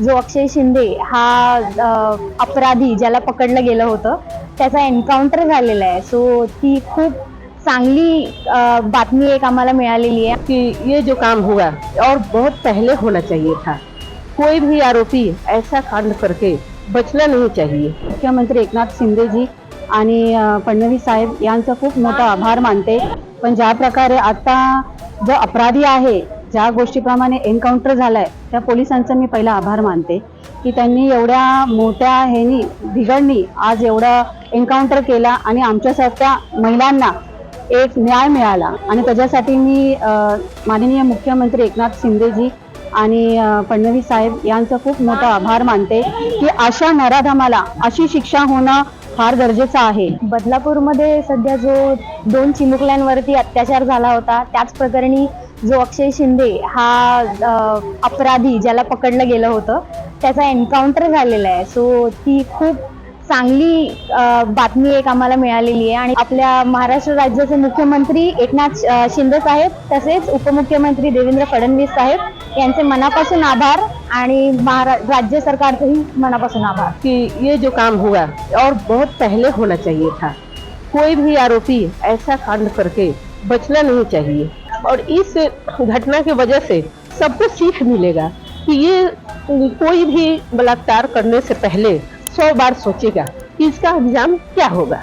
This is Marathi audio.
जो अक्षय शिंदे हा अपराधी ज्याला पकडलं गेलं होतं त्याचा एन्काउंटर झालेला आहे. सो ती खूप चांगली बातमी एक आम्हाला मिळालेली आहे. कि ये जो काम हुआ और बहुत पहले होना चाहिए था। कोई भी आरोपी ऐसा कांड करके बचना नहीं चाहिए। मुख्यमंत्री एकनाथ शिंदेजी आणि अ, फडणवीस साहेब यांचा खूप मोठा आभार मानते. पण ज्या प्रकारे आता जो अपराधी आहे ज्या गोष्टीप्रमाणे एन्काउंटर झालाय त्या पोलिसांचा मी पहिला आभार मानते. की त्यांनी एवढ्या मोठ्या ह्यानी बिघडणी आज एवढा एन्काउंटर केला आणि आमच्यासारख्या महिलांना एक न्याय मिळाला. आणि त्याच्यासाठी मी माननीय मुख्यमंत्री एकनाथ शिंदेजी आणि फडणवीस साहेब यांचा खूप मोठा आभार मानते की अशा नराधमाला अशी शिक्षा होणं फार गरजेचं आहे. बदलापूरमध्ये सध्या जो दोन चिमुकल्यांवरती अत्याचार झाला होता त्याच प्रकरणी जो अक्षय शिंदे हा अपराधी ज्याला पकडलं गेलं होतं त्याचा एन्काउंटर झालेला आहे. सो ती खूप चांगली बातमी एक आम्हाला मिळालेली आहे. आणि आपल्या महाराष्ट्र राज्याचे मुख्यमंत्री एकनाथ शिंदे साहेब तसेच उपमुख्यमंत्री देवेंद्र फडणवीस साहेब यांचे मनापासून आभार आणि महारा राज्य सरकारचेही मनापासून आभार. कि ये जो काम हुआ और बहुत पहले होना चाहिए था। कोई भी आरोपी ऐसा कांड करके बचना नहीं चाहिए। और इस घटना की वजह से सबको सीख मिलेगा कि ये कोई भी बलात्कार करने से पहले सौ बार सोचेगा कि इसका अंजाम क्या होगा।